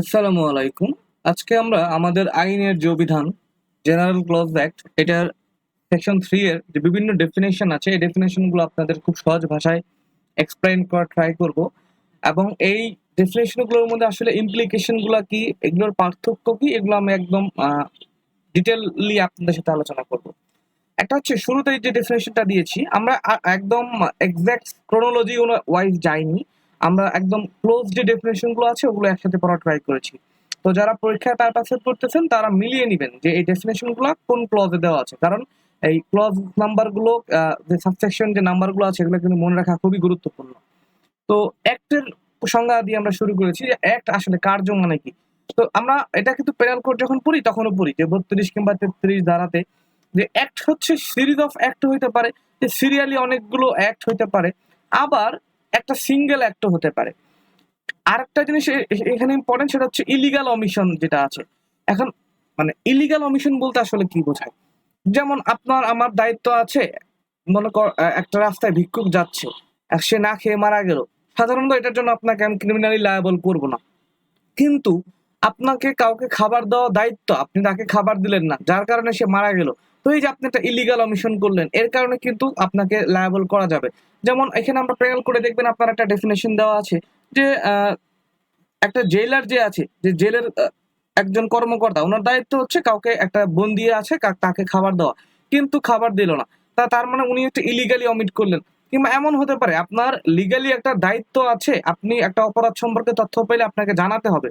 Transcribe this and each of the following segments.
আসসালামু আলাইকুম। আজকে আমরা আমাদের আইনের যে বিধান জেনারেল ক্লজ অ্যাক্ট এটার সেকশন থ্রি এর যে বিভিন্ন ডেফিনেশন আছে, এই ডেফিনেশনগুলো আপনাদের খুব সহজ ভাষায় এক্সপ্লেন করা ট্রাই করব। এবং এই ডেফিনেশনগুলোর মধ্যে আসলে ইমপ্লিকেশনগুলো কি, এগুলোর পার্থক্য কি, এগুলো আমি একদম ডিটেললি আপনাদের সাথে আলোচনা করব। একটা হচ্ছে শুরুতেই যে ডেফিনেশনটা দিয়েছি, আমরা একদম এক্সাক্ট ক্রোনোলজি ওয়াইজ যাইনি। আমরা একদম ক্লোজ যে ডেফিনেশনগুলো আছে ওগুলো একসাথে পড়া ট্রাই করেছি। তো যারা পরীক্ষায় পারপাসে পড়তেছেন তারা মিলিয়ে নেবেন যে এই ডেফিনেশনগুলো কোন ক্লজে দেওয়া আছে। কারণ এই ক্লজ নাম্বারগুলো আহ, যে সাবসেকশন যে নাম্বারগুলো আছে এগুলো কিন্তু মনে রাখা খুবই গুরুত্বপূর্ণ। তো অ্যাক্টের সংজ্ঞা দিয়ে আমরা শুরু করেছি যে অ্যাক্ট আসলে কার্য মানে কি? তো আমরা এটা কিন্তু পেনাল কোড যখন পড়ি তখনও পড়ি যে বত্রিশ কিংবা তেত্রিশ ধারাতে যে অ্যাক্ট হচ্ছে সিরিজ অফ অ্যাক্ট হইতে পারে যে সিরিয়ালি অনেকগুলো অ্যাক্ট হইতে পারে। আবার একটা সিঙ্গেল অ্যাক্টও হতে পারে। আরেকটা জিনিস এ- এ- এখানে ইম্পর্টেন্ট সেটা হচ্ছে ইলিগাল অমিশন যেটা আছে। এখন মানে ইলিগাল অমিশন বলতে আসলে কি বোঝায়? যেমন আপনার, আমার দায়িত্ব আছে, মনে কর একটা রাস্তায় ভিক্ষুক যাচ্ছে, আর সে না খেয়ে মারা গেল। সাধারণত এটার জন্য আপনাকে আমি ক্রিমিনালি লায়াবল করব না। কিন্তু আপনাকে কাউকে খাবার দেওয়া দায়িত্ব, আপনি তাকে খাবার দিলেন না, যার কারণে সে মারা গেল। তো এই যে আপনি একটা ইলিগাল অমিশন করলেন, এর কারণে কিন্তু আপনাকে লায়াবল করা যাবে। যেমন এখানে আমরা প্রেয়াল করে দেখবেন আপনার একটা ডেফিনেশন দেওয়া আছে যে একটা জেলার যে আছে, যে জেলের একজন কর্মকর্তা, ওনার দায়িত্ব হচ্ছে কাউকে একটা বন্দি আছে তাকে খাবার দেওয়া। কিন্তু খাবার দিল না। তা তার মানে উনি একটা ইলিগালি অমিট করলেন। কিংবা এমন হতে পারে, আপনার লিগালি একটা দায়িত্ব আছে, আপনি একটা অপরাধ সম্পর্কে তথ্য পেলে আপনাকে জানাতে হবে।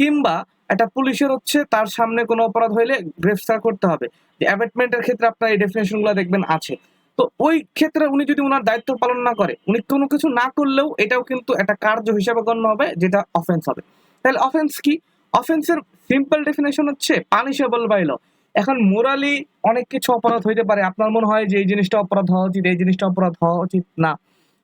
কিংবা একটা পুলিশের হচ্ছে তার সামনে কোনো অপরাধ হইলে গ্রেফতার করতে হবে। যে অ্যাবেটমেন্টের ক্ষেত্রে আপনার এই ডেফিনেশনগুলো দেখবেন আছে। তো ওই ক্ষেত্রে উনি যদি ওনার দায়িত্ব পালন না করে, উনি কোনো কিছু না করলেও এটাও কিন্তু একটা কার্য হিসাবে গণ্য হবে, যেটা অফেন্স হবে। তাহলে অফেন্স কি? অফেন্সের সিম্পল ডেফিনেশন হচ্ছে পানিশেবল বাই ল এখন মোরালি অনেক কিছু অপরাধ হইতে পারে। আপনার মনে হয় যে এই জিনিসটা অপরাধ হওয়া উচিত, এই জিনিসটা অপরাধ হওয়া উচিত? না।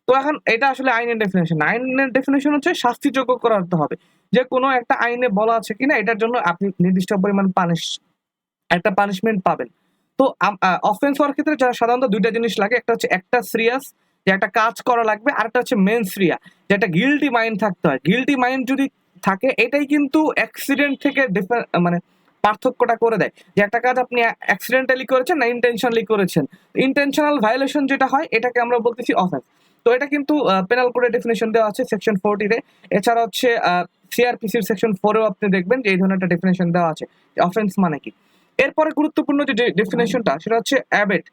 তো এখন এটা আসলে আইনের ডেফিনেশন আইনের ডেফিনেশন হচ্ছে শাস্তিযোগ্য করাতে হবে। যে কোনো একটা আইনে বলা আছে কিনা, এটার জন্য আপনি নির্দিষ্ট পরিমাণ পানিশ একটা পানিশমেন্ট পাবেন। তো অফেন্স হওয়ার ক্ষেত্রে যারা সাধারণত দুইটা জিনিস লাগে, একটা হচ্ছে একটা সিরিয়াস যে একটা কাজ করা লাগবে, আর একটা হচ্ছে মেন সিরিয়া যে একটা গিলটি মাইন্ড থাকতে হয়। গিলটি মাইন্ড যদি থাকে, এটাই কিন্তু অ্যাক্সিডেন্ট থেকে মানে পার্থক্যটা করে দেয়। যে একটা কাজ আপনি অ্যাক্সিডেন্টালি করেছেন না ইন্টেনশনালি করেছেন? ইন্টেনশনাল ভায়োলেশন যেটা হয়, এটাকে আমরা বলতেছি অফেন্স তো এটা কিন্তু পেনাল কোডের ডেফিনেশন দেওয়া আছে সেকশন ফোরটিতে এছাড়া হচ্ছে সিআরপিসির সেকশন ফোরেও আপনি দেখবেন যে এই ধরনের একটা ডেফিনেশন দেওয়া আছে অফেন্স মানে কি। এরপরে গুরুত্বপূর্ণ যে ডেফিনেশনটা সেটা হচ্ছে অ্যাবেট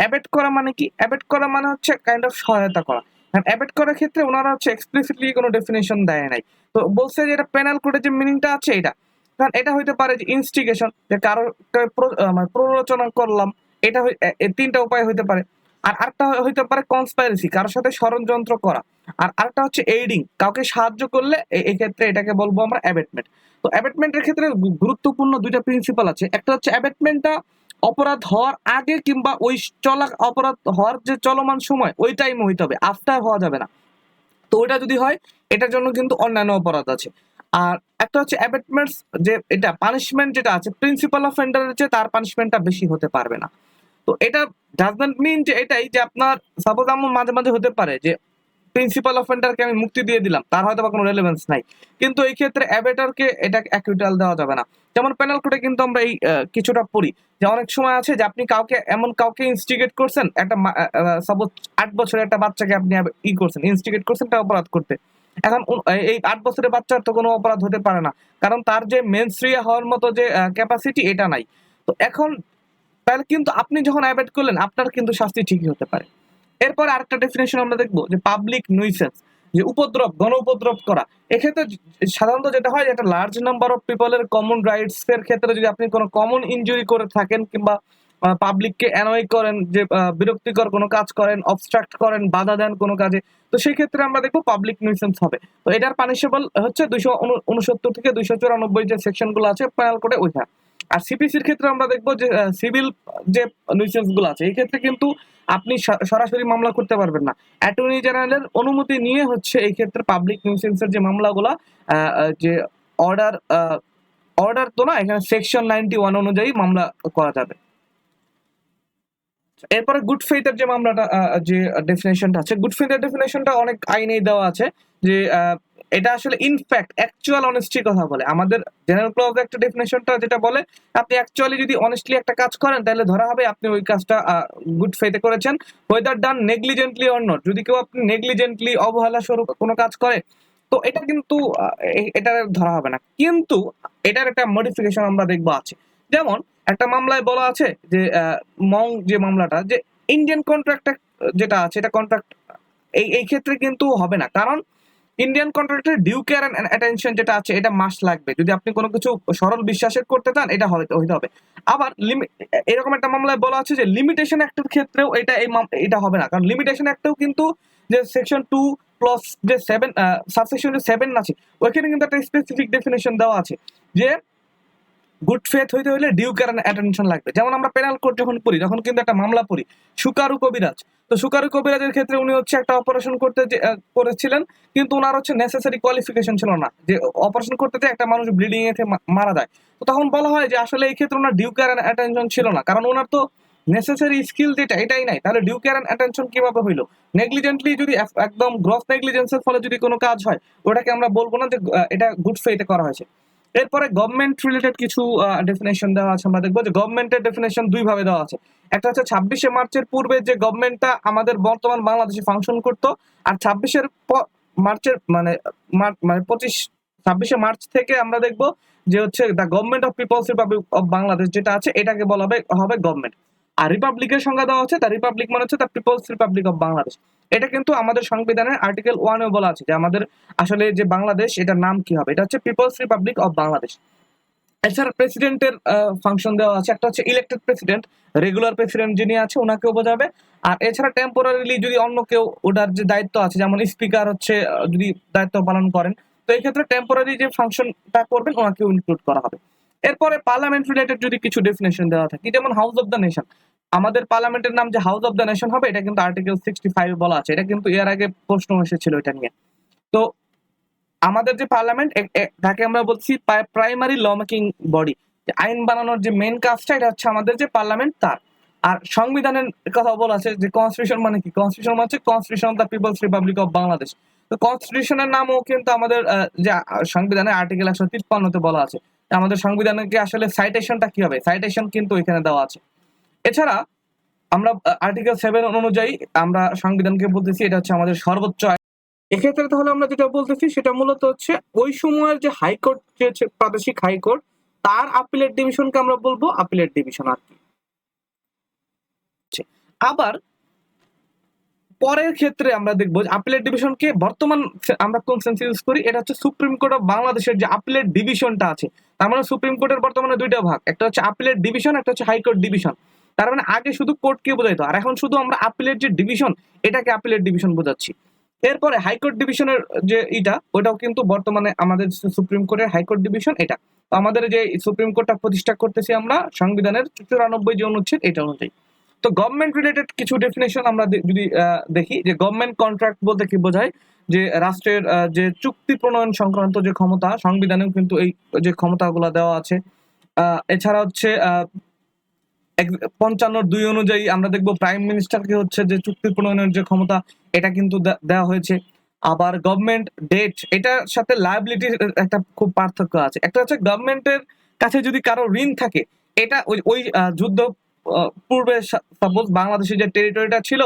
অ্যাবেট করা মানে কি? অ্যাবেট করা মানে হচ্ছে কাইন্ড অফ সহায়তা করা। অ্যাবেট করার ক্ষেত্রে ওনারা হচ্ছে এক্সপ্লিসিটলি কোনো ডেফিনেশন দেয় নাই। তো বলছে যে এটা পেনাল কোডের যে মিনিংটা আছে এটা, কারণ এটা হইতে পারে যে ইনস্টিগেশন যে কারও মানে প্ররোচনা করলাম, এটা তিনটা উপায় হইতে পারে। আর আরেকটা হইতে পারে কনস্পাইরেসি কারোর সাথে ষড়যন্ত্র করা। আর আরেকটা হচ্ছে এইডিং কাউকে সাহায্য করলে এ- এই ক্ষেত্রে এটাকে বলব আমরা অ্যাবেটমেন্ট তো অ্যাবেটমেন্টের ক্ষেত্রে গুরুত্বপূর্ণ দুইটা প্রিন্সিপাল আছে। একটা হচ্ছে অ্যাবেটমেন্টটা অপরাধ হওয়ার আগে কিংবা ওই চলা, অপরাধ হওয়ার যে চলমান সময়, ওই টাইমে হইতে হবে আফটার হওয়া যাবে না। তো ওইটা যদি হয়, এটার জন্য কিন্তু অন্যান্য অপরাধ আছে। আর একটা হচ্ছে অ্যাবেটমেন্টস যে এটা পানিশমেন্ট যেটা আছে প্রিন্সিপাল অফেন্ডারের চেয়ে তার পানিশমেন্টটা বেশি হতে পারবে না। তো এটা ডাজন্ট মিন যে এটাই যে আপনার সাপোজ আমার মাঝে মাঝে হতে পারে যে প্রিন্সিপাল অফেন্ডারকে আমি মুক্তি দিয়ে দিলাম, তার হয়তো বা কোনো রেলেভেন্স নাই। কিন্তু এই ক্ষেত্রে অ্যাবেটারকে এটা অ্যাকুইটাল দেওয়া যাবে না। যেমন পেনাল কোডে কিন্তু আমরা এই কিছুটা পড়ি যে অনেক সময় আছে যে আপনি কাউকে, এমন কাউকে ইনস্টিগেট করছেন, একটা সাপোজ আট বছরের একটা বাচ্চাকে আপনি ই করছেন ইনস্টিগেট করছেন একটা অপরাধ করতে। এখন এই- আট বছরের বাচ্চার তো কোনো অপরাধ হতে পারে না। কারণ তার যে মেনস্ট্রিয়া হওয়ার মতো যে ক্যাপাসিটি এটা নাই। তো এখন তাহলে কিন্তু আপনি যখন অ্যাবেট করলেন, আপনার কিন্তু শাস্তি ঠিকই হতে পারে। এরপর আরেকটা ডেফিনেশন আমরা দেখব, যে পাবলিক নুইসেন্স যে উপদ্রব, গণ উপদ্রব করা। এক্ষেত্রে সাধারণত যেটা হয় একটা লার্জ নাম্বার অফ পিপলের কমন রাইটস এর ক্ষেত্রে যদি আপনি কোনো কমন ইনজুরি করে থাকেন, কিংবা পাবলিককে অ্যানয় করেন, যে বিরক্তিকর কোনো কাজ করেন অবস্ট্রাক্ট করেন, বাধা দেন কোনো কাজে, তো সেই ক্ষেত্রে আমরা দেখব পাবলিক নিউসেন্স হবে। তো এটার পানিশেবল হচ্ছে দুইশো উনসত্তর থেকে দুইশো চুরানব্বই যে সেকশনগুলো আছে প্যানাল করে ওইটা। আর সিপিসির ক্ষেত্রে আমরা দেখব যে সিভিল যে নিউসেন্সগুলো আছে, এই ক্ষেত্রে কিন্তু আপনি সরাসরি মামলা করতে পারবেন না। অ্যাটর্নি জেনারেলের অনুমতি নিয়ে হচ্ছে এই ক্ষেত্রে পাবলিক নিউসেন্সের যে মামলাগুলা যে অর্ডার অর্ডার তো না, এখানে সেকশন নাইনটি ওয়ান অনুযায়ী মামলা করা যাবে। এরপরে গুড ফেইথের যে মামলাটা যে ডেফিনেশনটা আছে গুড ফেইথের ডেফিনেশনটা অনেক আইনেই দেওয়া আছে যে এটা আসলে ইনফ্যাক্ট অ্যাকচুয়াল অনেস্টির কথা বলে। আমাদের জেনারেল ক্লজ একটা ডেফিনেশনটা যেটা বলে, আপনি অ্যাকচুয়ালি যদি অনেস্টলি একটা কাজ করেন, তাহলে ধরা হবে আপনি ওই কাজটা গুড ফেতে করেছেন। Whether done negligently or not যদি কেউ আপনি নেগলিজেন্টলি অবহেলা স্বরূপ কোনো কাজ করে, তো এটা কিন্তু এটা ধরা হবে না। কিন্তু এটার একটা মডিফিকেশন আমরা দেখব আছে। যেমন, একটা মামলায় বলা আছে যে মং যে মামলাটা, যে ইন্ডিয়ান কন্ট্রাক্ট যেটা আছে, এটা কন্ট্রাক্ট এই এই ক্ষেত্রে কিন্তু হবে না। কারণ ইন্ডিয়ান কন্ট্রাক্টের ডিউ কেয়ার অ্যান্ড অ্যাটেনশন যেটা আছে, এটা মাস লাগবে। যদি আপনি কোনো কিছু সরল বিশ্বাসের করতে চান, এটা হয়তো, হইতে হবে। আবার লিমিট এরকম একটা মামলায় বলা আছে যে লিমিটেশন অ্যাক্টের ক্ষেত্রেও এটা এই এটা হবে না। কারণ লিমিটেশন অ্যাক্টেও কিন্তু যে সেকশন টু প্লাস যে সেভেন সাবসেকশন যে সেভেন আছে, ওইখানে কিন্তু একটা স্পেসিফিক ডেফিনেশন দেওয়া আছে যে গুড ফেথ হইতে হলে ডিউ কারণ অ্যাটেনশন লাগবে। যেমন আমরা পেনাল কোর্ট যখন পড়ি, তখন কিন্তু একটা মামলা পড়ি, সুকারু কবিরাজ। তো সুকারু কবিরাজের ক্ষেত্রে উনি হচ্ছে একটা অপারেশন করতে করেছিলেন, কিন্তু ওনার হচ্ছে নেসেসারি কোয়ালিফিকেশন ছিল না। যে অপারেশন করতে যে একটা মানুষ ব্লিডিং এ মারা যায়। তো তখন বলা হয় যে আসলে এই ক্ষেত্রে ওনার ডিউ কারণ অ্যাটেনশন ছিল না। কারণ ওনার তো নেসেসারি স্কিল যেটা, এটাই নাই। তাহলে ডিউ কেয়ার অ্যাটেনশন কীভাবে হইল? নেগলিজেন্টলি যদি একদম গ্রস নেগলিজেন্সের ফলে যদি কোনো কাজ হয়, ওটাকে আমরা বলব না যে এটা গুড ফেতে করা হয়েছে। এরপরে গভর্নমেন্ট রিলেটেড কিছু ডেফিনেশন দেওয়া আছে, আমরা দেখব যে গভর্নমেন্টের ডেফিনেশন দুই ভাবে দেওয়া আছে। একটা হচ্ছে ছাব্বিশে মার্চের পূর্বে যে গভর্নমেন্টটা আমাদের বর্তমান বাংলাদেশে ফাংশন করতো, আর ছাব্বিশের মার্চের মানে মানে পঁচিশ, ছাব্বিশে মার্চ থেকে আমরা দেখব যে হচ্ছে the government of people's republic of Bangladesh যেটা আছে, এটাকে বলা হবে হবে গভর্নমেন্ট আর রিপাবলিকের সংজ্ঞা দেওয়া হচ্ছে দ্য রিপাবলিক মানে হচ্ছে the people's republic of Bangladesh. এটা কিন্তু আমাদের সংবিধানের আর্টিকেল ওয়ানে বলা আছে যে আমাদের আসলে যে বাংলাদেশ, এটার নাম কি হবে? এটা হচ্ছে পিপলস রিপাবলিক অফ বাংলাদেশ এছাড়া প্রেসিডেন্টের ফাংশন দেওয়া আছে। একটা হচ্ছে ইলেক্টেড প্রেসিডেন্ট রেগুলার প্রেসিডেন্ট যিনি আছে, ওনাকেও বোঝাবে আর এছাড়া টেম্পোরারিলি যদি অন্য কেউ ওটার যে দায়িত্ব আছে, যেমন স্পিকার হচ্ছে যদি দায়িত্ব পালন করেন, তো এই ক্ষেত্রে টেম্পোরারি যে ফাংশনটা করবেন, ওনাকেও ইনক্লুড করা হবে। এরপরে পার্লামেন্ট রিলেটেড যদি কিছু ডেফিনেশন দেওয়া থাকে যেমন হাউস অফ দ্য নেশন আমাদের পার্লামেন্টের নাম যে হাউস অফ দ্য নেশন হবে, এটা কিন্তু আর্টিকেল সিক্সটি ফাইভ বলা আছে। এটা কিন্তু এর আগে প্রশ্ন এসেছিল এটা নিয়ে। তো আমাদের যে পার্লামেন্ট তাকে আমরা বলছি প্রাইমারি ল মেকিং বডি আইন বানানোর যে মেন কাজটা, এটা হচ্ছে আমাদের যে পার্লামেন্ট তার। আর সংবিধানের কথা বলা আছে যে কনস্টিটিউশন মানে কি? কনস্টিটিউশন মানে হচ্ছে constitution of the people's republic of Bangladesh. তো কনস্টিটিউশনের নামও কিন্তু আমাদের যে সংবিধানের আর্টিকেল একশো তিপ্পান্নতে বলা আছে। আমাদের সংবিধানকে আসলে সাইটেশনটা কি হবে? সাইটেশন কিন্তু এখানে দেওয়া আছে। এছাড়া আমরা আর্টিকেল সেভেন অনুযায়ী আমরা সংবিধানকে বলতেছি, এটা হচ্ছে আমাদের সর্বোচ্চ। এক্ষেত্রে তাহলে আমরা যেটা বলতেছি, সেটা মূলত হচ্ছে ওই সময়ের যে হাইকোর্ট, যে প্রাদেশিক হাইকোর্ট, তার আপিলেট ডিভিশনকে আমরা বলব আপিলেট ডিভিশন আর কি। আবার পরের ক্ষেত্রে আমরা দেখব যে আপিলেট ডিভিশনকে বর্তমান আমরা কোন সেন্স ইউজ করি? এটা হচ্ছে সুপ্রিম কোর্ট অফ বাংলাদেশের যে আপিলেট ডিভিশনটা আছে। তার মানে সুপ্রিম কোর্টের বর্তমানে দুইটা ভাগ। একটা হচ্ছে আপিলেট ডিভিশন একটা হচ্ছে হাইকোর্ট ডিভিশন তার মানে আগে শুধু কোর্টকে বোঝাইতো। আর এখন শুধু আমরা আপিলেট যে ডিভিশন এটাকে আপিলের ডিভিশন বোঝাচ্ছি। এরপরে হাইকোর্ট ডিভিশনের যে ইটা, ওটাও কিন্তু বর্তমানে আমাদের সুপ্রিম কোর্টের হাইকোর্ট ডিভিশন এটা। আমাদের যে সুপ্রিম কোর্টটা প্রতিষ্ঠা করতেছি আমরা, সংবিধানের চুরানব্বই যে অনুচ্ছেদ, এটা অনুযায়ী। তো গভর্নমেন্ট রিলেটেড কিছু ডেফিনেশন আমরা যদি দেখি, যে গভর্নমেন্ট কন্ট্রাক্ট বলতে কি বোঝায়? যে রাষ্ট্রের যে চুক্তি প্রণয়ন সংক্রান্ত যে ক্ষমতা, সংবিধানেও কিন্তু এই যে ক্ষমতাগুলো দেওয়া আছে। এছাড়া হচ্ছে পঞ্চান্ন দুই অনুযায়ী আমরা দেখব প্রাইম মিনিস্টারকে হচ্ছে যে চুক্তি প্রণয়নের যে ক্ষমতা, এটা কিন্তু দেওয়া হয়েছে। আবার গভর্নমেন্ট ডেট এটার সাথে লায়াবিলিটির একটা খুব পার্থক্য আছে। একটা হচ্ছে গভর্নমেন্টের কাছে যদি কারও ঋণ থাকে, এটা ওই যুদ্ধ পূর্বে সাপোজ বাংলাদেশের যে টেরিটরিটা ছিল,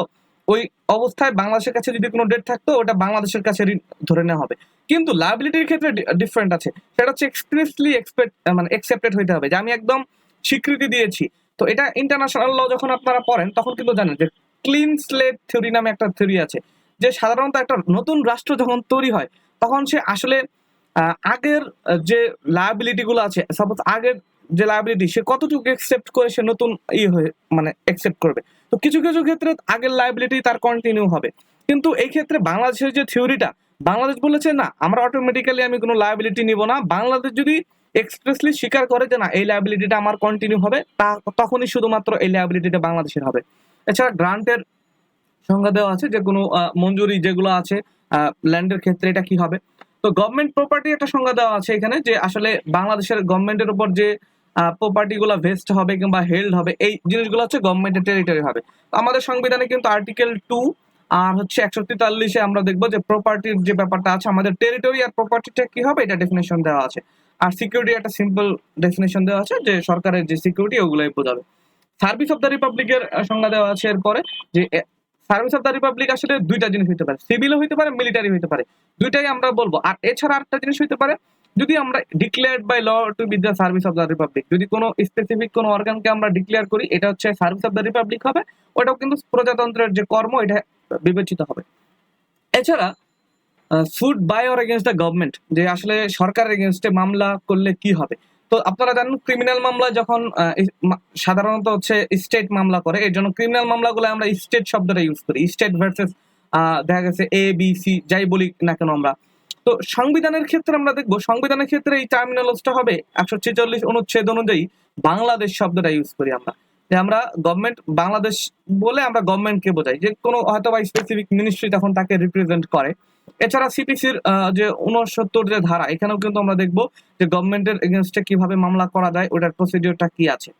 ওই অবস্থায় বাংলাদেশের কাছে যদি কোনো ডেট থাকতো, ওটা বাংলাদেশের কাছে ধরে নেওয়া হবে। কিন্তু লায়াবিলিটির ক্ষেত্রে ডিফারেন্ট আছে। সেটা হচ্ছে এক্সপ্রেসলি এক্সপেক্ট মানে একসেপ্টেড হইতে হবে যে আমি একদম স্বীকৃতি দিয়েছি। তো এটা ইন্টারন্যাশনাল ল যখন আপনারা পড়েন, তখন কিন্তু জানেন যে ক্লিন স্লেট থিওরি নামে একটা থিওরি আছে, যে সাধারণত একটা নতুন রাষ্ট্র যখন তৈরি হয়, তখন সে আসলে আগের যে লায়াবিলিটি গুলো আছে সাপোজ আগের যে লায়াবিলিটি সে কতটুকু একসেপ্ট করে সে নতুন ই হয়ে মানে একসেপ্ট করবে? তো কিছু কিছু ক্ষেত্রে আগের লায়াবিলিটি তার কন্টিনিউ হবে। কিন্তু এই ক্ষেত্রে বাংলাদেশের যে থিওরিটা বাংলাদেশ বলেছে, না, আমরা অটোমেটিক্যালি আমি কোনো লায়াবিলিটি নিব না। বাংলাদেশ যদি এক্সপ্রেসলি স্বীকার করে যে, না, এই লায়াবিলিটিটা আমার কন্টিনিউ হবে, তা তখনই শুধুমাত্র এই লায়াবিলিটিটা বাংলাদেশের হবে। এছাড়া গ্রান্টের সংজ্ঞা দেওয়া আছে যে, কোনো মঞ্জুরি যেগুলো আছে ল্যান্ডের ক্ষেত্রে এটা কি হবে? তো গভর্নমেন্ট প্রপার্টি একটা সংজ্ঞা দেওয়া আছে এখানে যে, আসলে বাংলাদেশের গভর্নমেন্টের উপর যে প্রপার্টি গুলো ভেস্ট হবে কিংবা হেল্ড হবে, এই জিনিসগুলো হচ্ছে গভর্নমেন্টের টেরিটরি হবে। আমাদের সংবিধানে কিন্তু আর্টিকেল টু আর হচ্ছে একশো তেতাল্লিশে আমরা দেখব যে প্রপার্টির যে ব্যাপারটা আছে, আমাদের টেরিটরি আর প্রপার্টিটা কি হবে, এটা ডেফিনেশন দেওয়া আছে। আর সিকিউরিটি একটা সিম্পল ডেফিনেশন দেওয়া আছে যে সরকারের যে সিকিউরিটি ওগুলোই বোঝাবে। সার্ভিস অফ দ্য রিপাবলিকের সংজ্ঞা দেওয়া আছে এরপরে যে সার্ভিস অফ দ্য রিপাবলিক আসলে দুইটা জিনিস হইতে পারে। সিভিলও হইতে পারে মিলিটারি হইতে পারে। দুইটাই আমরা বলব। আর এছাড়া আরেকটা জিনিস হইতে পারে যদি আমরা declared by law to be the service of the republic যদি কোনো স্পেসিফিক কোনো অর্গানকে আমরা ডিক্লেয়ার করি, এটা হচ্ছে সার্ভিস অফ দ্য রিপাবলিক হবে, ওটাও কিন্তু প্রজাতন্ত্রের যে কর্ম, এটা বিবেচিত হবে। এছাড়া food by or against the government যে আসলে সরকারের এগেনস্টে মামলা করলে কি হবে? তো আপনারা জানেন ক্রিমিনাল মামলা যখন সাধারণত হচ্ছে স্টেট মামলা করে, এর জন্য ক্রিমিনাল মামলাগুলো আমরা স্টেট শব্দটা ইউজ করি। স্টেট ভার্সেস দেখা গেছে এ বি সি যাই বলি না কেন আমরা তো সংবিধানের ক্ষেত্রে আমরা দেখব সংবিধানের ক্ষেত্রে এই টার্মিনালসটা হবে একশো ছেচল্লিশ অনুচ্ছেদ অনুযায়ী বাংলাদেশ শব্দটা ইউজ করি আমরা। আমরা গভর্নমেন্ট বাংলাদেশ বলে আমরা গভর্নমেন্টকে বোঝাই। যে কোনো হয়তো বা স্পেসিফিক মিনিস্ট্রি তখন তাকে রিপ্রেজেন্ট করে। এছাড়া সিপিসির যে উনসত্তর যে ধারা এখানেও কিন্তু আমরা দেখব যে গভর্নমেন্টের এগেনস্টে কীভাবে মামলা করা যায় ওটার প্রসিডিওরটা কি আছে।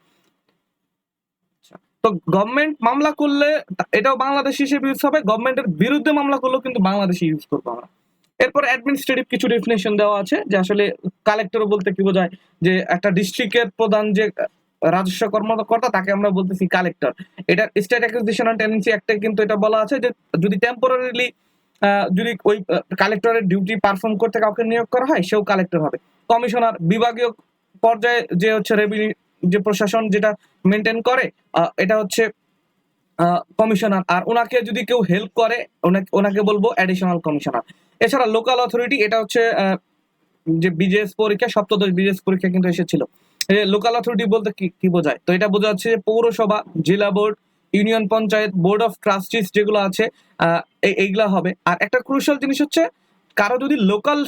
আচ্ছা, তো গভর্নমেন্ট মামলা করলে এটাও বাংলাদেশ হিসেবে ইউজ হবে গভর্নমেন্টের বিরুদ্ধে মামলা করলেও কিন্তু বাংলাদেশে ইউজ করব আমরা। এরপর অ্যাডমিনিস্ট্রেটিভ কিছু ডেফিনেশন দেওয়া আছে, যে আসলে কালেক্টর বলতে কি বোঝায় যে একটা ডিস্ট্রিক্টের প্রধান যে রাজস্ব কর্মকর্তা, তাকে আমরা বলতেছি কালেক্টর এটা স্টেট অ্যাকুইজিশন অ্যান্ড টেন্ডেন্সি অ্যাক্টে কিন্তু এটা বলা আছে যে, যদি টেম্পোরারিলি যদি ওই কালেক্টরের ডিউটি পারফর্ম করতে কাউকে নিয়োগ করা হয়, সেও কালেক্টর হবে। কমিশনার বিভাগীয় পর্যায়ে যে হচ্ছে রেভিনিউ যে প্রশাসন যেটা মেনটেন করে এটা হচ্ছে কমিশনার। আর ওনাকে যদি কেউ হেল্প করে, ওনাকে ওনাকে বলব অ্যাডিশনাল কমিশনার। এছাড়া লোকাল অথরিটি এটা হচ্ছে যে বিজেএস পরীক্ষা, সপ্তদশ বিজেএস পরীক্ষা কিন্তু এসেছিল। লোকাল অথরিটি বলতে কি কি বোঝায়? তো এটা বোঝাচ্ছে যে পৌরসভা, জেলা board union panchayat board of trustees যেগুলো আছে এইগুলা হবে। আর একটা ক্রুশাল জিনিস হচ্ছে, কারও যদি লোকাল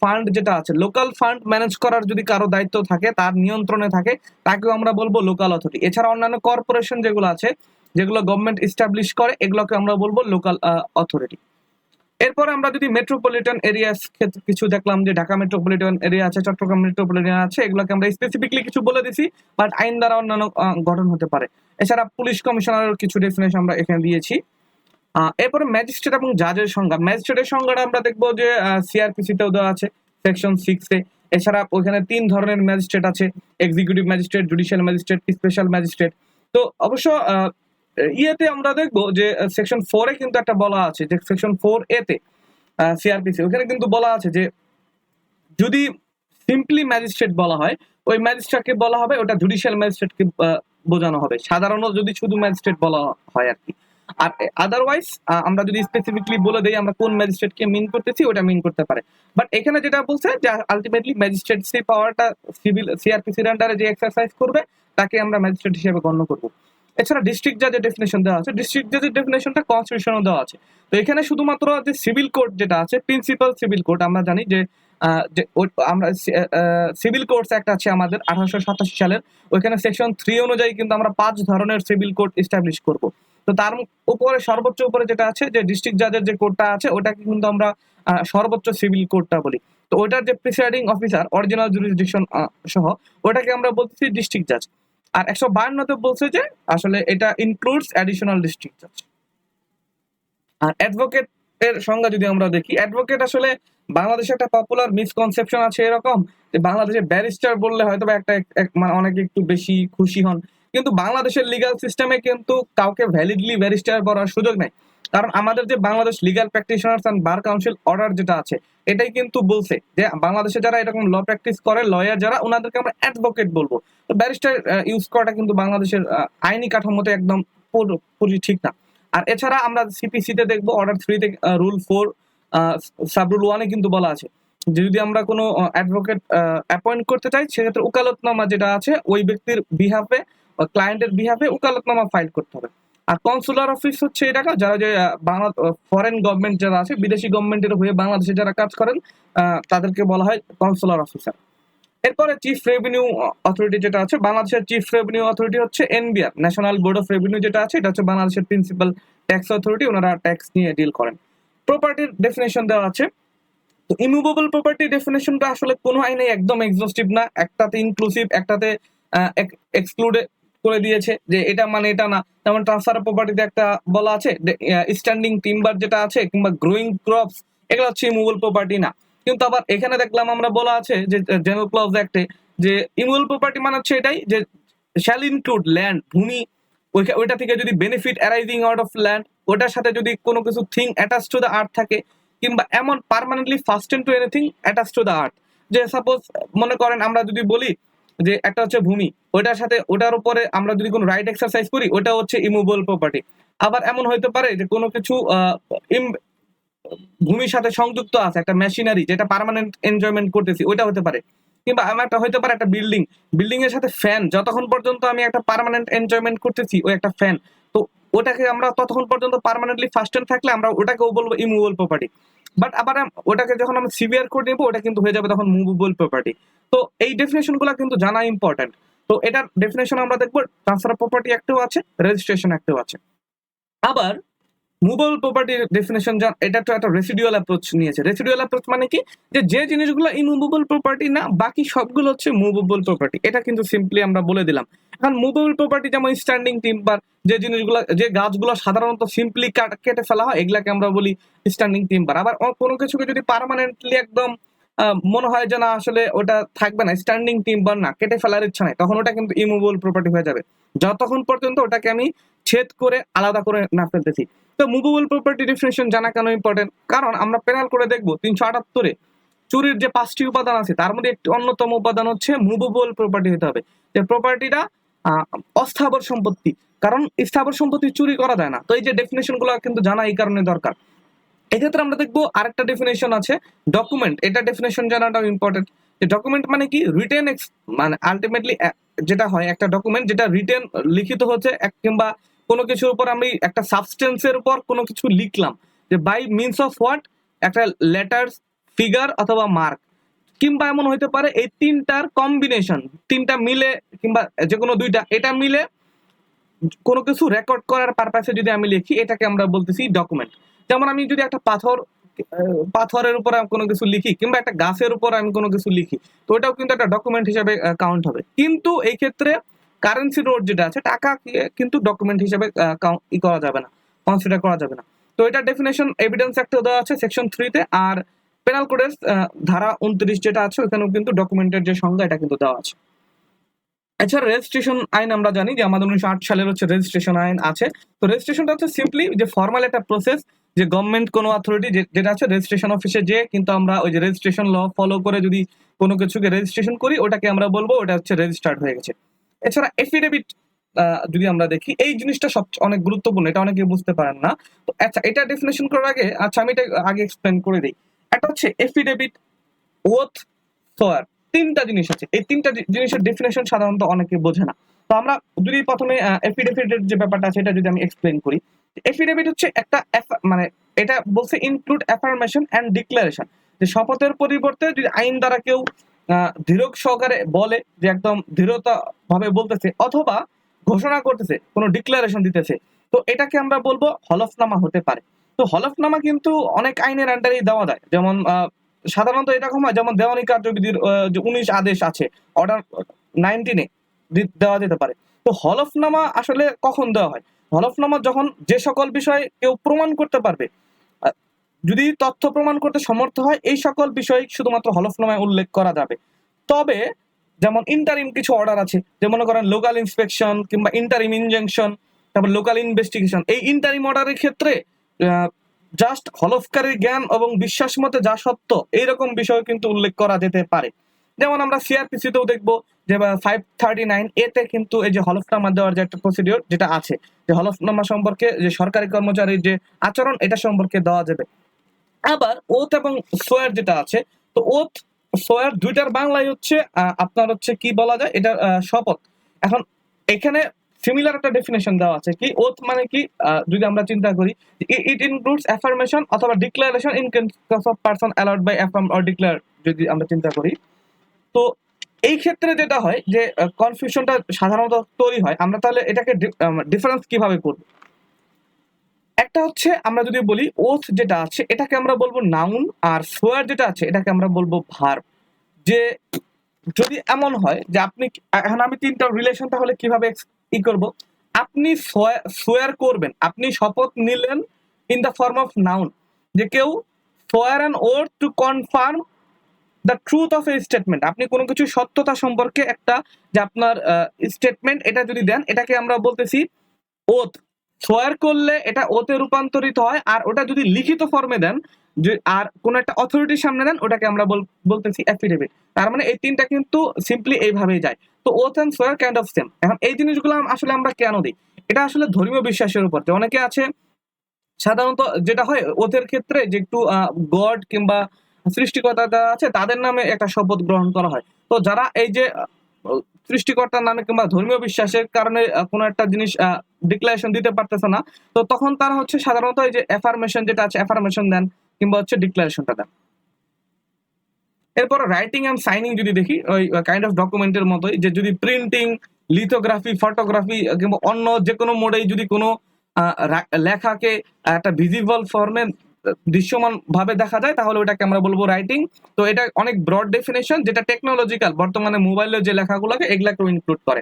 ফান্ড যেটা আছে লোকাল ফান্ড ম্যানেজ করার যদি কারও দায়িত্ব থাকে, তার নিয়ন্ত্রণে থাকে, তাকেও আমরা বলব লোকাল অথরিটি এছাড়া অন্যান্য কর্পোরেশন যেগুলো আছে যেগুলো গভর্নমেন্ট এস্টাবলিশ করে, এগুলোকে আমরা বলব লোকাল অথরিটি এরপর আমরা যদি মেট্রোপলিটন ক্ষেত্রে কিছু দেখলাম যে ঢাকা মেট্রোপলিটন এরিয়া আছে, চট্টগ্রাম মেট্রোপলিটন আছে, এগুলোকে আমরা স্পেসিফিকলি কিছু বলে দিছি বাট আইন দ্বারা অন্যান্য গঠন হতে পারে। এছাড়া পুলিশ কমিশনারের কিছু ডেফিনেশন আমরা এখানে দিয়েছি। এরপরে ম্যাজিস্ট্রেট এবং জাজের সংজ্ঞা। ম্যাজিস্ট্রেটের সংজ্ঞাটা আমরা দেখব যে সিআরপিসি তেও দেওয়া আছে সেকশন সিক্সে এছাড়া ওইখানে তিন ধরনের ম্যাজিস্ট্রেট আছে executive magistrate judicial magistrate special magistrate তো অবশ্য ইয়েতে আমরা দেখব যে সেকশন ফোরে কিন্তু একটা বলা আছে, যে সেকশন ফোর এতে সিআরপিসি ওখানে কিন্তু বলা আছে যে, যদি সিম্পলি ম্যাজিস্ট্রেট বলা হয়, ওই ম্যাজিস্ট্রেটকে বলা হবে, ওটা জুডিশিয়াল ম্যাজিস্ট্রেটকে বোঝানো হবে। সাধারণত যদি শুধু ম্যাজিস্ট্রেট বলা হয় আর কি। আর আদারওয়াইজ আমরা যদি স্পেসিফিকলি বলে দেই আমরা কোন ম্যাজিস্ট্রেটকে মিন করতেছি, ওটা মিন করতে পারে। বাট এখানে যেটা বলছে, যে আলটিমেটলি ম্যাজিস্ট্রেটসি পাওয়ারটা সিভিল সিআরপিসির আন্ডারে যে এক্সারসাইজ করবে, তাকে আমরা ম্যাজিস্ট্রেট হিসেবে গণ্য করব। এছাড়া ডিস্ট্রিক্ট জাজের ডেফিনেশন দেওয়া আছে। ডিস্ট্রিক্ট জাজের ডেফিনেশনটা কনস্টিটিউশনও দেওয়া আছে। তো এখানে শুধুমাত্র যে সিভিল কোর্ট যেটা আছে প্রিন্সিপাল সিভিল কোর্ট আমরা জানি যে আমরা সিভিল কোর্টস একটা আছে আমাদের আঠারোশো সাতাশি সালের। ওইখানে সেকশন থ্রি অনুযায়ী কিন্তু আমরা পাঁচ ধরনের সিভিল কোর্ট এস্টাবলিশ করব। তো তার উপরে, সর্বোচ্চ উপরে যেটা আছে, যে ডিস্ট্রিক্ট জাজের যে কোর্টটা আছে, ওটাকে কিন্তু আমরা সর্বোচ্চ সিভিল কোর্টটা বলি। তো ওইটার যে প্রিসাইডিং অফিসার অরিজিনাল জুরিসডিকশন সহ, ওটাকে আমরা বলতেছি ডিস্ট্রিক্ট জাজ আর একশো বায়ান্নতে বলছে যে আসলে এটা ইনক্লুডস অ্যাডিশনাল ডিস্ট্রিক্ট জাজ আর অ্যাডভোকেট এর সংজ্ঞা যদি আমরা দেখি অ্যাডভোকেট আসলে বাংলাদেশে একটা পপুলার মিসকনসেপশন আছে এরকম যে বাংলাদেশে ব্যারিস্টার বললে হয়তো বা একটা, এক- এক- মানে অনেকে একটু বেশি খুশি হন। কিন্তু বাংলাদেশের লিগাল সিস্টেমে কিন্তু কাউকে ভ্যালিডলি ব্যারিস্টার করার সুযোগ নেই। কারণ আমাদের যে Bangladesh legal practitioners and bar council order যেটা আছে, এটাই কিন্তু বলছে যে বাংলাদেশে যারা এরকম ল প্র্যাকটিস করে লয়ার যারা, ওনাদেরকে আমরা অ্যাডভোকেট বলব। তো ব্যারিস্টার ইউজ করাটা কিন্তু বাংলাদেশের আইনি কাঠামোতে একদম পুরোপুরি ঠিক না। আর এছাড়া আমরা সিপিসি তে দেখব অর্ডার থ্রিতে রুল ফোর সাব রুল ওয়ানে কিন্তু বলা আছে। যদি আমরা কোনো অ্যাডভোকেট অ্যাপয়েন্ট করতে চাই, সেক্ষেত্রে উকালতনামা যেটা আছে, ওই ব্যক্তির বিহাফে ক্লায়েন্টের বিহাফে উকালতনামা ফাইল করতে হবে। আর কনসুলার অফিস হচ্ছে এটা যারা যে বাংলা ফরেন গভর্নমেন্ট যারা আছে, বিদেশি গভর্নমেন্টের হয়ে বাংলাদেশে যারা কাজ করেন তাদেরকে বলা হয় কনসুলার অফিসার এরপরে চিফ রেভিনিউ অথরিটি যেটা আছে, বাংলাদেশের চিফ রেভিনিউ অথরিটি হচ্ছে NBR national board of revenue যেটা আছে, এটা হচ্ছে বাংলাদেশের প্রিন্সিপাল ট্যাক্স অথরিটি ওনারা ট্যাক্স নিয়ে ডিল করেন। প্রপার্টির ডেফিনেশন দেওয়া আছে। তো ইমুভেবল প্রপার্টি ডেফিনেশনটা আসলে কোনো আইনে একদম এক্সস্টিভ না, একটাতে ইনক্লুসিভ একটাতে এক্সক্লুডে করে দিয়েছে যে এটা মানে এটা না। যেমন ট্রান্সফার প্রপার্টিতে একটা বলা আছে স্ট্যান্ডিং টিম্বার যেটা আছে কিংবা গ্রোয়িং ক্রপস এগুলো হচ্ছে ইমুবল প্রপার্টি না। কিন্তু আবার এখানে দেখলাম আমরা বলা আছে যে জেনারেল ক্লজ অ্যাক্টে যে ইমুবল প্রপার্টি মানে হচ্ছে এটাই যে শ্যাল ইনক্লুড ল্যান্ড ভূমি ওইটা থেকে যদি benefit arising out of land ওটার সাথে যদি কোনো কিছু thing attach to the earth থাকে কিংবা এমন permanently fasten to anything attach to the earth যে সাপোজ মনে করেন আমরা যদি বলি যে একটা হচ্ছে ভূমি ওটার সাথে ওটার উপরে আমরা যদি কোনো রাইট এক্সারসাইজ করি ওটা হচ্ছে ইমুবল প্রপার্টি আবার এমন হইতে পারে যে কোনো কিছু ভূমির সাথে সংযুক্ত আছে, একটা মেশিনারি যেটা পার্মানেন্ট এনজয়মেন্ট করতেছি, ওইটা হতে পারে। কিংবা আমার একটা হইতে পারে একটা বিল্ডিং বিল্ডিং এর সাথে ফ্যান যতক্ষণ পর্যন্ত আমি একটা পার্মানেন্ট এনজয়মেন্ট করতেছি, ওই একটা ফ্যান তো ওটাকে আমরা ততক্ষণ পর্যন্ত পার্মানেন্টলি ফাস্টেন থাকলে আমরা ওটাকেও বলব ইমুভেবল প্রপার্টি বাট আবার ওটাকে যখন আমরা সিভিয়ার করে নিব, ওটা কিন্তু হয়ে যাবে তখন মুভেবল প্রপার্টি তো এই ডেফিনেশনগুলো কিন্তু জানা ইম্পর্টেন্ট তো এটার ডেফিনেশন আমরা দেখব ট্রান্সফার প্রপার্টি একটাও আছে রেজিস্ট্রেশন একটাও আছে। আবার মুভেবল প্রপার্টির ডেফিনেশন এটা তো একটা রেসিডুয়াল অ্যাপ্রোচ নিয়েছে। রেসিডুয়াল অ্যাপ্রোচ মানে কি? যে যে জিনিসগুলো ইমুভেবল প্রপার্টি না, বাকি সবগুলো হচ্ছে মুভেবল প্রপার্টি এটা কিন্তু সিম্পলি আমরা বলে দিলাম। এখন মুভেবল প্রপার্টি যেমন স্ট্যান্ডিং টিম্বার যে জিনিসগুলো, যে গাছগুলো সাধারণত সিম্পলি কেটে ফেলা হয়, এগুলাকে আমরা বলি স্ট্যান্ডিং টিম্বার আবার কোনো কিছুকে যদি পার্মানেন্টলি একদম মনে হয় যে না, আসলে ওটা থাকবে না স্ট্যান্ডিং টিম্বার না, কেটে ফেলার ইচ্ছা নাই, তখন ওটা কিন্তু ইমুভেবল প্রপার্টি হয়ে যাবে। যতক্ষণ পর্যন্ত ওটাকে আমি ছেদ করে, আলাদা করে না ফেলতেছি। তো মুভেবল প্রপার্টি ডিফিনেশন জানা কেন ইম্পর্টেন্ট কারণ আমরা পেনাল করে দেখব তিনশো আটাত্তরে। চুরির যে পাঁচটি উপাদান আছে, তার মধ্যে একটি অন্যতম উপাদান হচ্ছে মুভেবল প্রপার্টি হতে হবে। যে প্রপার্টিটা অস্থাবর সম্পত্তি। কারণ স্থাবর সম্পত্তি চুরি করা যায় না। তো এই যে ডেফিনেশনগুলো কিন্তু জানা এই কারণে দরকার। এক্ষেত্রে আমরা দেখব আরেকটা ডেফিনেশন আছে ডকুমেন্ট এটা ডেফিনেশন জানাটাও ইম্পর্টেন্ট যে ডকুমেন্ট মানে কি? রিটেন মানে আলটিমেটলি যেটা হয় একটা ডকুমেন্ট যেটা রিটেন লিখিত হচ্ছে এক- কিংবা কোনো কিছুর উপর আমি একটা সাবস্টেন্সের উপর কোনো কিছু লিখলাম যে বাই মিনস অফ হোয়াট একটা লেটার্স ফিগার অথবা মার্ক কিংবা এমন হইতে পারে এই তিনটার কম্বিনেশন তিনটা মিলে কিংবা যে কোনো দুইটা, এটা মিলে কোনো কিছু রেকর্ড করার পারপাসে যদি আমি লিখি, এটাকে আমরা বলতেছি ডকুমেন্ট যেমন আমি যদি একটা পাথর পাথরের উপর কোনো কিছু লিখি কিংবা একটা গাছের উপর আমি কোনো কিছু লিখি, তো ওটাও কিন্তু একটা ডকুমেন্ট হিসাবে কাউন্ট হবে। কিন্তু এই ক্ষেত্রে কারেন্সি রোড যেটা আছে, টাকা কিন্তু ডকুমেন্ট হিসেবে ই করা যাবে না। কনসিডার করা যাবে না। তো এটা ডেফিনেশন এভিডেন্স একটা দেওয়া আছে সেকশন থ্রিতে আর পেনাল কোডের ধারা উনত্রিশ যেটা আছে ওখানেও কিন্তু ডকুমেন্টের যে সংজ্ঞা, এটা কিন্তু দেওয়া আছে। এছাড়া রেজিস্ট্রেশন আইন আমরা জানি যে আমাদের উনিশশো আট সালের হচ্ছে রেজিস্ট্রেশন আইন আছে। তো রেজিস্ট্রেশনটা হচ্ছে সিম্পলি যে ফর্মাল একটা প্রসেস যে গভর্নমেন্ট কোনো অথরিটি যেটা আছে রেজিস্ট্রেশন অফিসে যে, কিন্তু আমরা ওই যে রেজিস্ট্রেশন ল ফলো করে যদি কোনো কিছুকে রেজিস্ট্রেশন করি, ওটাকে আমরা বলব, ওটা হচ্ছে রেজিস্টার্ড হয়ে গেছে। এছাড়া এফিডেভিট যদি আমরা দেখি, এই জিনিসটা সব অনেক গুরুত্বপূর্ণ, এটা অনেকে বুঝতে পারেন না। তো আচ্ছা এটা ডেফিনেশন করার আগে আচ্ছা আমি এটা আগে এক্সপ্লেন করে দিই। একটা হচ্ছে এফিডেভিট ওথ সোয়ার তিনটা জিনিস আছে। এই তিনটা জিনিসের ডেফিনেশন সাধারণত অনেকে বোঝে না। তো আমরা যদি প্রথমে এফিডেভিটের যে ব্যাপারটা আছে, এটা যদি আমি এক্সপ্লেন করি। এফিডেভিট হচ্ছে একটা মানে এটা বলছে ইনক্লুড অ্যাফার্মেশন অ্যান্ড ডিক্লারেশন যে শপথের পরিবর্তে যদি আইন দ্বারা কেউ দৃঢ় সহকারে বলে যে একদম দৃঢ়তা ভাবে বলতেছে অথবা ঘোষণা করতেছে, কোনো ডিক্লারেশন দিতেছে। তো এটাকে আমরা বলব হলফনামা হতে পারে। তো হলফনামা কিন্তু অনেক আইনের আন্ডারেই দেওয়া যায়। যেমন সাধারণত এরকম হয়, যেমন দেওয়ানি কার্যবিধির উনিশ আদেশ আছে অর্ডার নাইনটিনে দেওয়া যেতে পারে। তো হলফনামা আসলে কখন দেওয়া হয়? হলফনামা যখন যে সকল বিষয়ে কেউ প্রমাণ করতে পারবে যদি তথ্য প্রমাণ করতে সমর্থ হয়, এই সকল বিষয় শুধুমাত্র হলফনামায় উল্লেখ করা যাবে। তবে, যেমন ইন্টারিম কিছু অর্ডার আছে, যে মনে করেন লোকাল ইন্সপেকশন কিংবা ইন্টারিম ইনজেকশন তারপর লোকাল ইনভেস্টিগেশন এই ইন্টারিম অর্ডারের ক্ষেত্রে জাস্ট হলফকারীর জ্ঞান এবং বিশ্বাস মতে যা সত্য, এইরকম বিষয় কিন্তু উল্লেখ করা যেতে পারে। যেমন আমরা সিআরপিসি তেও দেখব যে ফাইভ থার্টি নাইন এতে কিন্তু এই যে হলফনামা দেওয়ার যে একটা প্রসিডিওর যেটা আছে, যে হলফনামা সম্পর্কে যে সরকারি কর্মচারীর যে আচরণ, এটা সম্পর্কে দেওয়া যাবে। আবার ওথ এবং সোয়ার যেটা আছে, তো ওথ সোয়ার দুইটার বাংলায় হচ্ছে আপনার হচ্ছে কি বলা যায়? এটা শপথ। এখন এখানে সিমিলার একটা ডেফিনেশন দেওয়া আছে কি? ওথ মানে কি? যদি আমরা চিন্তা করি ইট ইনক্লুডস অ্যাফার্মেশন অথবা declaration in case of person allowed by affirm or declare যদি আমরা চিন্তা করি। তো এই ক্ষেত্রে যেটা হয় যে কনফিউশনটা সাধারণত তৈরি হয়, আমরা তাহলে এটাকে ডিফারেন্স কীভাবে করব? একটা হচ্ছে আমরা যদি বলি ওথ যেটা আছে, এটাকে আমরা বলব নাউন আর সোয়ার যেটা আছে, এটাকে আমরা বলব ভার যে যদি এমন হয় যে আপনি, এখন আমি তিনটা রিলেশন তাহলে কীভাবে ই করব? আপনি সোয়ার করবেন, আপনি শপথ নিলেন in the form of noun যে কেউ swear an or to confirm the truth of a statement আপনি কোনো কিছু সত্যতা সম্পর্কে একটা যে আপনার স্টেটমেন্ট এটা যদি দেন, এটাকে আমরা বলতেছি ওথ সোয়ার করলে এটা ওতে রূপান্তরিত হয়, আর ওটা যদি লিখিত ফর্মে দেন আর কোন একটা অথরিটির সামনে দেন, ওটাকে আমরা বল- বলতেছি অ্যাফিডেভিট তার মানে এই তিনটা কিন্তু সিম্পলি এইভাবেই যায়। তো oath and swear kind of same এখন এই জিনিসগুলো আসলে আমরা কেন দিই? এটা আসলে ধর্মীয় বিশ্বাসের উপর। অনেকে আছে, সাধারণত যেটা হয় ওদের ক্ষেত্রে যে একটু গড কিংবা সৃষ্টিকর্তা আছে, তাদের নামে একটা শপথ গ্রহণ করা হয়। তো যারা এই যে সৃষ্টিকর্তার নামে কিংবা ধর্মীয় বিশ্বাসের কারণে কোনো একটা জিনিস ডিক্লারেশন দিতে পারতেছে না। তো তখন তারা হচ্ছে সাধারণত এই যে অ্যাফার্মেশন যেটা আছে অ্যাফার্মেশন দেন কিংবা হচ্ছে ডিক্লারেশনটা দেন। এরপর রাইটিং অ্যান্ড সাইনিং যদি দেখি, ওই কাইন্ড অফ ডকুমেন্টের মতোই যে যদি প্রিন্টিং লিথোগ্রাফি ফটোগ্রাফি কিংবা অন্য যে কোনো মোডেই যদি কোনো লেখাকে একটা ভিজিবল ফর্মে দৃশ্যমান ভাবে দেখা যায়, তাহলে ওটাকে আমরা বলব রাইটিং তো এটা অনেক ব্রড ডেফিনেশন যেটা টেকনোলজিক্যাল বর্তমানে মোবাইলে যে লেখাগুলোকে, এগুলাকেও ইনক্লুড করে।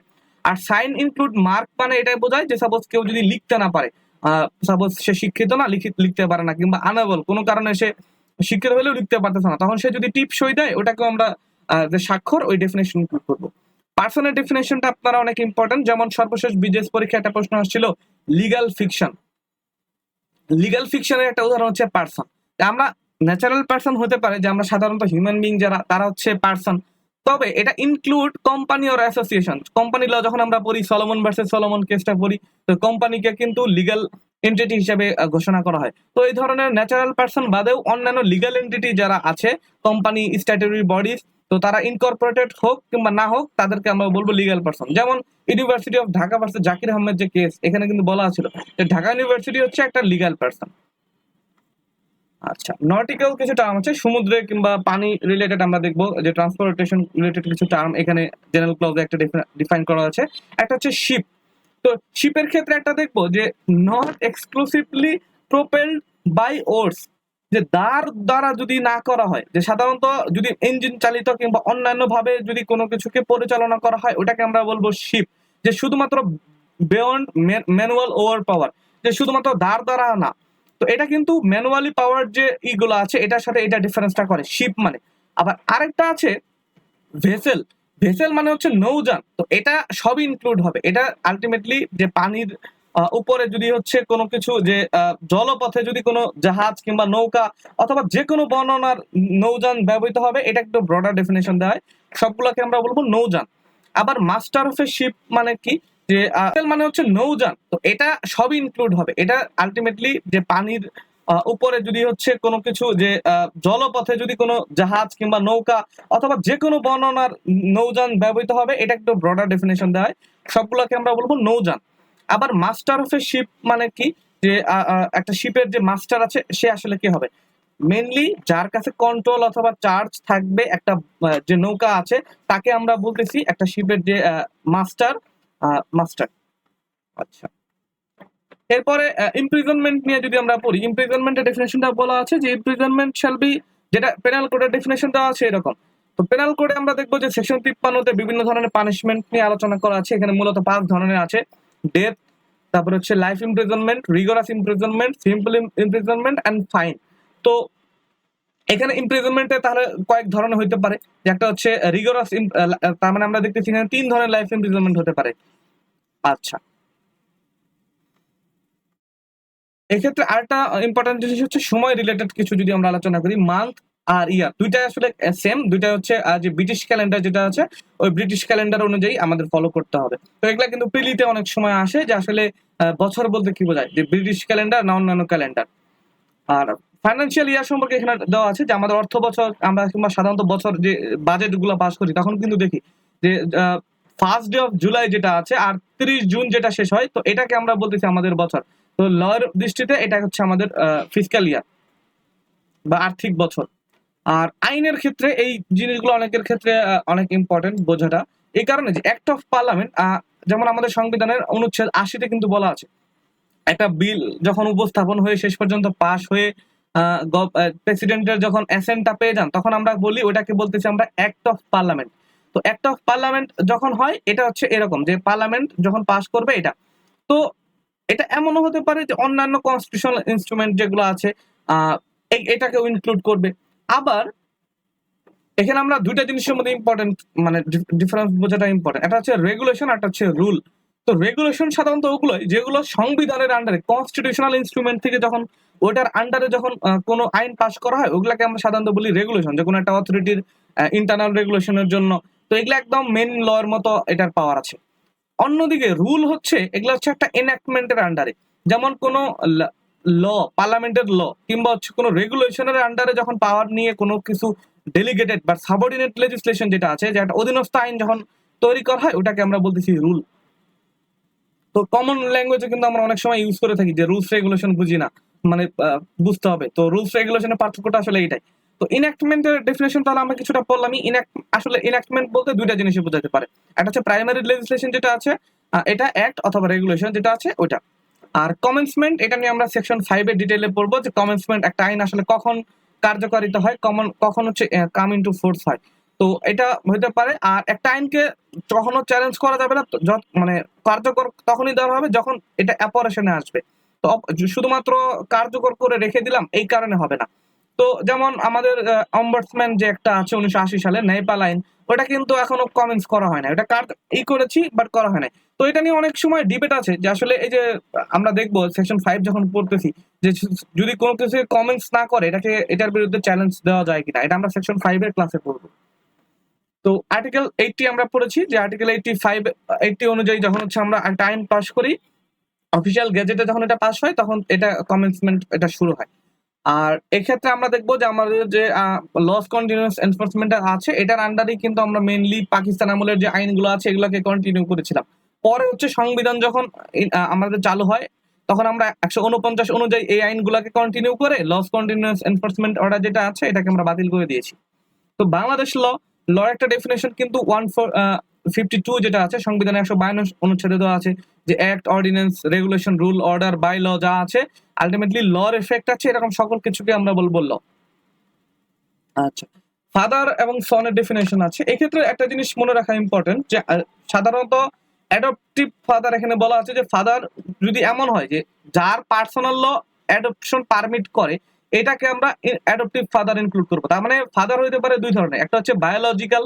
আর সাইন ইনক্লুড মার্ক মানে এটাই বোঝায় যে সাপোজ কেউ যদি লিখতে না পারে সাপোজ সে শিক্ষিত না লিখিত পারে না, কিংবা আনাবল কোনো কারণে সে শিক্ষিত হলেও লিখতে পারতেছে না, তখন সে যদি টিপ সই দেয়, ওটাকেও আমরা যে স্বাক্ষর, ওই ডেফিনেশন ইনক্লুড করব। পার্সনের ডেফিনেশনটা আপনারা অনেক ইম্পর্টেন্ট যেমন সর্বশেষ বিজেস পরীক্ষা একটা প্রশ্ন আসছিল লিগাল ফিকশন লিগাল ফিকশনের একটা উদাহরণ হচ্ছে পার্সন আমরা ন্যাচারাল পার্সন হতে পারে যে আমরা সাধারণত হিউম্যান বিং যারা, তারা হচ্ছে পার্সন তবে এটা include company or association company law যখন আমরা পড়ি সলোমন ভার্সেস সলোমন কেসটা পড়ি, তো কোম্পানিকে কিন্তু লিগাল এন্টিটি হিসেবে ঘোষণা করা হয়। তো এই ধরনের ন্যাচারাল পার্সন বাদেও অন্যান্য লিগাল এন্টিটি যারা আছে কোম্পানি স্ট্যাটুরি বডিজ তো তারা ইনকর্পোরেটেড হোক কিংবা না হোক, তাদেরকে আমরা বলব লিগাল পার্সন যেমন university of Dhaka versus Zakir Ahmed যে কেস এখানে কিন্তু বলা ছিল যে ঢাকা ইউনিভার্সিটি হচ্ছে একটা লিগাল পার্সন আচ্ছা নটিক্যাল কিছু টার্ম আছে, সমুদ্রে কিংবা পানি রিলেটেড আমরা দেখব, যে ট্রান্সপোর্টেশন রিলেটেড কিছু টার্ম এখানে জেনারেল ক্লজে একটা ডিফাইন করা আছে। একটা হচ্ছে শিপ তো শিপের ক্ষেত্রে একটা দেখব যে not exclusively propelled by oars যে দাঁড় দ্বারা যদি না করা হয়, যে সাধারণত যদি ইঞ্জিন চালিত কিংবা অন্যান্য ভাবে যদি কোনো কিছুকে পরিচালনা করা হয়, ওটাকে আমরা বলব শিপ যে শুধুমাত্র বিয়ন্ড ম্যানুয়াল ওভার পাওয়ার যে শুধুমাত্র দাঁড় দ্বারা না। তো এটা কিন্তু ম্যানুয়ালি পাওয়ার যে ইগুলো আছে, এটার সাথে এটা ডিফারেন্সটা করে শিপ মানে। আবার আরেকটা আছে ভেসেল ভেসেল মানে হচ্ছে নৌযান। তো এটা সবই ইনক্লুড হবে। এটা আলটিমেটলি যে পানির উপরে যদি হচ্ছে কোনো কিছু যে জলপথে যদি কোনো জাহাজ কিংবা নৌকা অথবা যে কোনো বর্ণনার নৌযান ব্যবহৃত হবে, এটা একটু ব্রডার ডেফিনেশন দেওয়া হয়। সবগুলোকে আমরা বলব নৌযান। আবার মাস্টার অফ এ শিপ মানে কি? যে মানে হচ্ছে নৌযান। তো এটা সবই ইনক্লুড হবে। এটা আলটিমেটলি যে পানির উপরে যদি হচ্ছে কোনো কিছু যে জলপথে যদি কোনো জাহাজ কিংবা নৌকা অথবা যে কোনো বর্ণনার নৌযান ব্যবহৃত হবে, এটা একটু ব্রডার ডেফিনেশন দেওয়া হয়। সবগুলোকে আমরা বলব নৌযান। আবার মাস্টার অফ এ শিপ মানে কি? যে একটা শিপের যে মাস্টার আছে, সে আসলে কি হবে? মেনলি যার কাছে কন্ট্রোল অথবা চার্জ থাকবে একটা যে নৌকা আছে, তাকে আমরা বলতেছি একটা শিপের যে মাস্টার মাস্টার আচ্ছা। এরপরে ইমপ্রিজনমেন্ট নিয়ে যদি আমরা পড়ি ইমপ্রিজনমেন্টের ডেফিনেশনটা বলা আছে যে ইমপ্রিজনমেন্ট শ্যাল বি যেটা পেনাল কোডের ডেফিনেশন দেওয়া আছে এরকম। তো পেনাল কোডে আমরা দেখব যে সেকশন তিপ্পান্নতে বিভিন্ন ধরনের পানিশমেন্ট নিয়ে আলোচনা করা আছে, এখানে মূলত পাঁচ ধরনের আছে। ডেথ তারপর হচ্ছে life imprisonment rigorous imprisonment simple imprisonment and fine তো এখানে ইমপ্রিজনমেন্টে তাহলে কয়েক ধরনের হইতে পারে। একটা হচ্ছে রিগরাস তার মানে আমরা দেখতেছি এখানে তিন ধরনের লাইফ ইমপ্রিজনমেন্ট হতে পারে। আচ্ছা। এক্ষেত্রে আরেকটা ইম্পর্টেন্ট জিনিস হচ্ছে সময় রিলেটেড কিছু যদি আমরা আলোচনা করি মান্থ আর ইয়ার দুইটা আসলে সেম দুইটা হচ্ছে যে ব্রিটিশ ক্যালেন্ডার যেটা আছে, ওই ব্রিটিশ ক্যালেন্ডার অনুযায়ী আমাদের ফলো করতে হবে। তো এগুলা কিন্তু প্রিলিতে অনেক সময় আসে যে আসলে বছর বলতে কি বোঝায়? যে ব্রিটিশ ক্যালেন্ডার না অন্যান্য ক্যালেন্ডার আর ফাইন্যান্সিয়াল ইয়ার সম্পর্কে এখানে দেওয়া আছে যে আমাদের অর্থ বছর, আমরা কিংবা সাধারণত বছর যে বাজেটগুলো পাস করি, তখন কিন্তু দেখি যে ফার্স্ট ডে অফ জুলাই যেটা আছে আর তিরিশ জুন যেটা শেষ হয়, তো এটাকে আমরা বলতেছি আমাদের বছর। তো লয়ের দৃষ্টিতে এটা হচ্ছে আমাদের ফিজিক্যাল ইয়ার বা আর্থিক বছর। আর আইনের ক্ষেত্রে এই জিনিসগুলো অনেকের ক্ষেত্রে অনেক ইম্পর্টেন্ট বোঝাটা। এই কারণে যে অ্যাক্ট অফ পার্লামেন্ট যেমন আমাদের সংবিধানের অনুচ্ছেদ আশিতে কিন্তু বলা আছে, একটা বিল যখন উপস্থাপন হয়ে শেষ পর্যন্ত পাশ হয়ে প্রেসিডেন্টের যখন অ্যাসেন্টটা পেয়ে যান, তখন আমরা বলি, ওটাকে বলতেছি আমরা অ্যাক্ট অফ পার্লামেন্ট তো অ্যাক্ট অফ পার্লামেন্ট যখন হয়, এটা হচ্ছে এরকম যে পার্লামেন্ট যখন পাশ করবে এটা। তো এটা এমনও হতে পারে যে অন্যান্য কনস্টিটিউশনাল ইনস্ট্রুমেন্ট যেগুলো আছে এটাকেও ইনক্লুড করবে। আবার এখানে আমরা দুইটা জিনিসের মধ্যে ইম্পর্টেন্ট মানে ডিফারেন্স বোঝাটা ইম্পর্টেন্ট একটা হচ্ছে রেগুলেশন একটা হচ্ছে রুল তো রেগুলেশন সাধারণত ওগুলোই যেগুলো সংবিধানের আন্ডারে কনস্টিটিউশনাল ইনস্ট্রুমেন্ট থেকে যখন ওটার আন্ডারে যখন কোনো আইন পাস করা হয়, ওগুলাকে আমরা সাধারণত বলি রেগুলেশন যে কোনো একটা অথরিটির ইন্টারনাল রেগুলেশনের জন্য। তো এগুলো একদম মেন ল এর মতো এটার পাওয়ার আছে। অন্যদিকে রুল হচ্ছে, এগুলো হচ্ছে একটা এনাক্টমেন্টের আন্ডারে যেমন কোনো ল, পার্লামেন্টের ল, কিংবা হচ্ছে কোনো রেগুলেশনের আন্ডারে যখন পাওয়ার নিয়ে কোনো কিছু ডেলিগেটেড বা সাবঅর্ডিনেট লেজিসলেশন যেটা আছে, যে একটা অধীনস্থ আইন যখন তৈরি করা হয়, ওটাকে আমরা বলতেছি রুল তো কমন ল্যাঙ্গুয়েজে কিন্তু আমরা অনেক সময় ইউজ করে থাকি, যে রুলস রেগুলেশন বুঝি না মানে বুঝতে হবে। তো রুলস রেগুলেশনের পার্থক্যটা আসলে এইটাই। তো ইনঅ্যাক্টমেন্টের ডেফিনেশন তাহলে আমরা কিছুটা ইনঅ্যাক্ট আসলে ইনঅ্যাক্টমেন্ট বলতে দুইটা জিনিসই বোঝাতে পারে। একটা হচ্ছে প্রাইমারি লেজিসলেশন যেটা আছে এটা অ্যাক্ট অথবা রেগুলেশন যেটা আছে, ওইটা। আর কমেন্সমেন্ট এটা নিয়ে আমরা সেকশন ফাইভের ডিটেলে পড়ব যে কমেন্সমেন্ট একটা আইন আসলে কখন কার্যকারিতা হয় কমন কখন হচ্ছে কাম ইনটু ফোর্স হয়। তো এটা হইতে পারে, আর একটা আইনকে কখনো চ্যালেঞ্জ করা যাবে না মানে কার্যকর তখনই দেওয়া হবে যখন এটা অপারেশনে আসবে। তো শুধুমাত্র কার্যকর করে রেখে দিলাম, এই কারণে হবে না। তো যেমন আমাদের অম্বার্সম্যান যে একটা আছে উনিশশো আশি সালে, নেপাল আইন, ওটা কিন্তু এখনও কমেন্টস করা হয় না। ওটা কার ই করেছি বাট করা হয় না তো এটা নিয়ে অনেক সময় ডিবেট আছে যে আসলে এই যে, আমরা দেখব সেকশন ফাইভ যখন পড়তেছি, যে যদি কোনো কিছু কমেন্টস না করে, এটাকে, এটার বিরুদ্ধে চ্যালেঞ্জ দেওয়া যায় কিনা? এটা আমরা সেকশন ফাইভ এর ক্লাসে পড়ব। তো আর্টিকেল এইটটি আমরা পড়েছি, যে আর্টিকেল এইটটি ফাইভ এইটটি অনুযায়ী যখন হচ্ছে আমরা একটা আইন পাস করি অফিসিয়াল গেজেটে যখন এটা পাস হয়, তখন এটা কমেন্সমেন্ট এটা শুরু হয়। আর এক্ষেত্রে আমরা দেখব যে আমাদের যে লস কন্টিনিউয়াস এনফোর্সমেন্ট আছে, এটার আন্ডারেই কিন্তু আমরা মেইনলি পাকিস্তান আমলের যে আইনগুলো আছে, এগুলোকে কন্টিনিউ করেছিলাম। পরে হচ্ছে সংবিধান যখন আমাদের চালু হয়, তখন আমরা একশো উনপঞ্চাশ অনুযায়ী এই আইনগুলোকে কন্টিনিউ করে লস কন্টিনিউয়াস এনফোর্সমেন্ট অর্ডার যেটা আছে, এটাকে আমরা বাতিল করে দিয়েছি। তো বাংলাদেশ ল ল একটা ডেফিনেশন কিন্তু ওয়ান ফোর ফিফটি টু যেটা আছে, সংবিধানে একশো বায়ান্ন অনুচ্ছেদে দেওয়া আছে যে act ordinance regulation rule order by law যা আছে আলটিমেটলি লর এফেক্ট আছে, এরকম সকল কিছুকে আমরা বলব ল আচ্ছা ফাদার এবং সনের ডেফিনেশন আছে। এক্ষেত্রে একটা জিনিস মনে রাখা ইম্পর্টেন্ট যে সাধারণত অ্যাডপটিভ ফাদার এখানে বলা আছে যে ফাদার যদি এমন হয় যে, যার পার্সোনাল ল অ্যাডপশন পারমিট করে, এটাকে আমরা অ্যাডপটিভ ফাদার ইনক্লুড করব। তার মানে ফাদার হইতে পারে দুই ধরনের। একটা হচ্ছে বায়োলজিক্যাল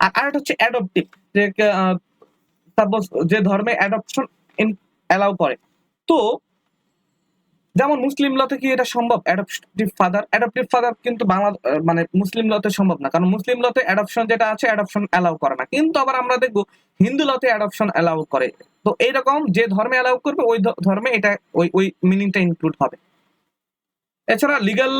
আর আরেকটা হচ্ছে যে সাপোজ যে ধর্মে অ্যাডপশন অ্যালাউ করে। তো যেমন মুসলিম লতে কি এটা সম্ভব অ্যাডপটিভ ফাদার অ্যাডপটিভ ফাদার কিন্তু বাংলা মানে মুসলিম লতে সম্ভব না। কারণ মুসলিম লতে অ্যাডপশন যেটা আছে অ্যাডপশন অ্যালাউ করে না। কিন্তু আবার আমরা দেখব হিন্দু লতে অ্যাডপশন অ্যালাউ করে। তো এইরকম যে ধর্মে অ্যালাউ করবে, ওই ধর্মে এটা, ওই ওই মিনিংটা ইনক্লুড হবে। এছাড়া লিগাল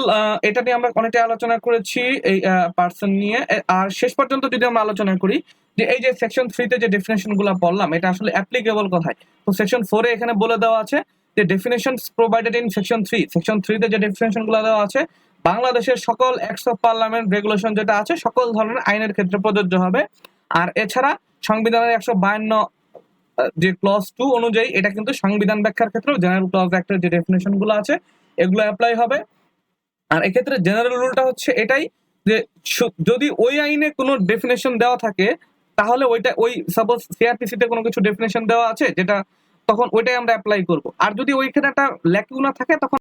এটা নিয়ে আমরা অনেকটা আলোচনা করেছি এই পার্সন নিয়ে। আর শেষ পর্যন্ত যদি আমরা আলোচনা করি যে এই যে সেকশন থ্রিতে যে ডেফিনেশনগুলো পড়লাম এটা আসলে অ্যাপ্লিকেবল কোথায়? তো সেকশন ফোরে এখানে বলে দেওয়া আছে যে definition provided in section three section থ্রিতে যে ডেফিনেশনগুলো দেওয়া আছে, বাংলাদেশের সকল অ্যাক্টস অফ পার্লামেন্ট রেগুলেশন যেটা আছে, সকল ধরনের আইনের ক্ষেত্রে প্রযোজ্য হবে। আর এছাড়া সংবিধানের একশো বায়ান্ন যে ক্লজ টু অনুযায়ী এটা কিন্তু সংবিধান ব্যাখ্যার ক্ষেত্রে জেনারেল ক্লজ অ্যাক্টের যে ডেফিনেশনগুলো আছে এগুলো অ্যাপ্লাই হবে। আর এক্ষেত্রে জেনারেল রুলটা হচ্ছে এটাই যে যদি ওই আইনে কোনো ডেফিনেশন দেওয়া থাকে, তাহলে ওইটা, ওই সাপোজ সিআরপিসি তে কোনো কিছু ডেফিনেশন দেওয়া আছে, যেটা তখন ওইটাই আমরা অ্যাপ্লাই করব। আর যদি ওইখানে একটা ল্যাকুনা থাকে, তখন